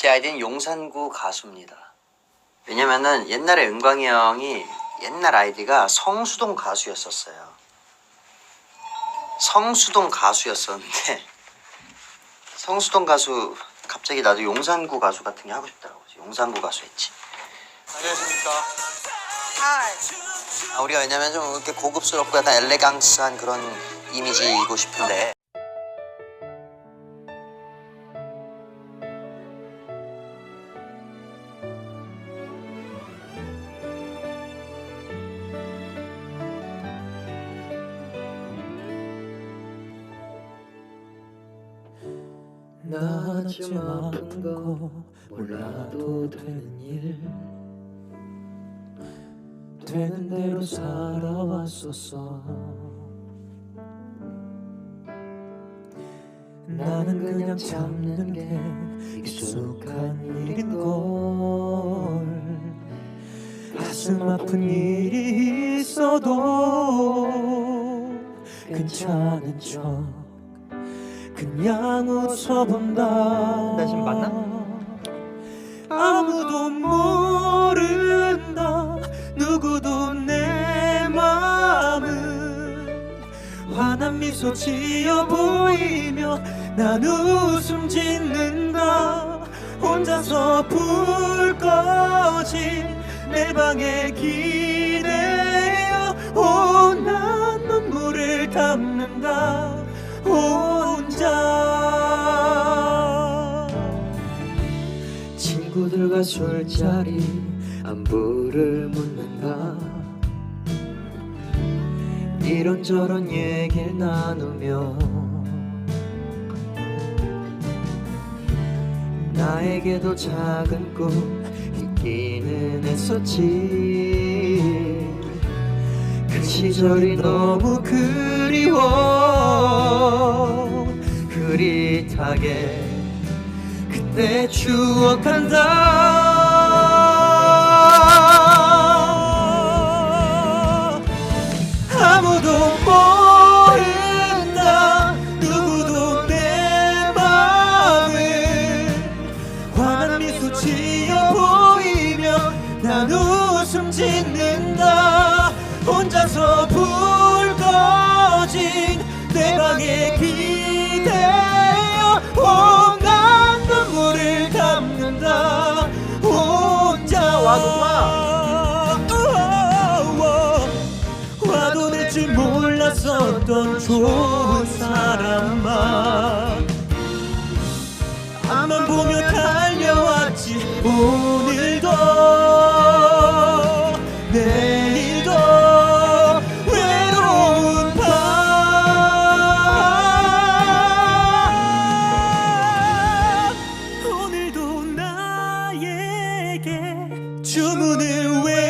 제 아이디는 용산구 가수입니다. 왜냐면은 옛날에 은광이 형이 옛날 아이디가 성수동 가수였었어요. 성수동 가수였었는데 성수동 가수 갑자기 나도 용산구 가수 같은 게 하고 싶더라고. 용산구 가수 했지. 안녕하십니까. 아, 우리가 왜냐면 좀 이렇게 고급스럽고 약간 엘레강스한 그런 이미지이고 싶은데 나좀 아픈 거 몰라도 되는 일. 되는 대로 살아왔었어 나는 그냥 참는 게 익숙한 일인걸. 가슴 아픈 일이 있어도 괜찮은 척 그냥 웃어본다. 나 지금 맞나? 아무도 모른다. 누구도 내 마음은 환한 미소 지어 보이며 난 웃음 짓는다. 혼자서 불 꺼진 내 방에 기대어 온난 눈물을 담는다 친구들과 술자리 안부를 묻는다. 이런저런 얘기를 나누며 나에게도 작은 꿈 있기는 했었지. 그 시절이 너무 그리워 그릿하게 그때 추억한다 아무도 모른다. 누구도 내 맘을 환한 미소 지어 보이며 난 웃음 짓는다. 혼자서 불 꺼진 내 방에 기 좋은 사람만 앞만 보며 달려왔지 오늘도. 내일도 외로운 밤. 오늘도 나에게 주문을 외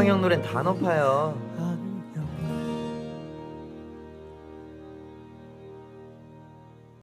형 노래는 다 높아요.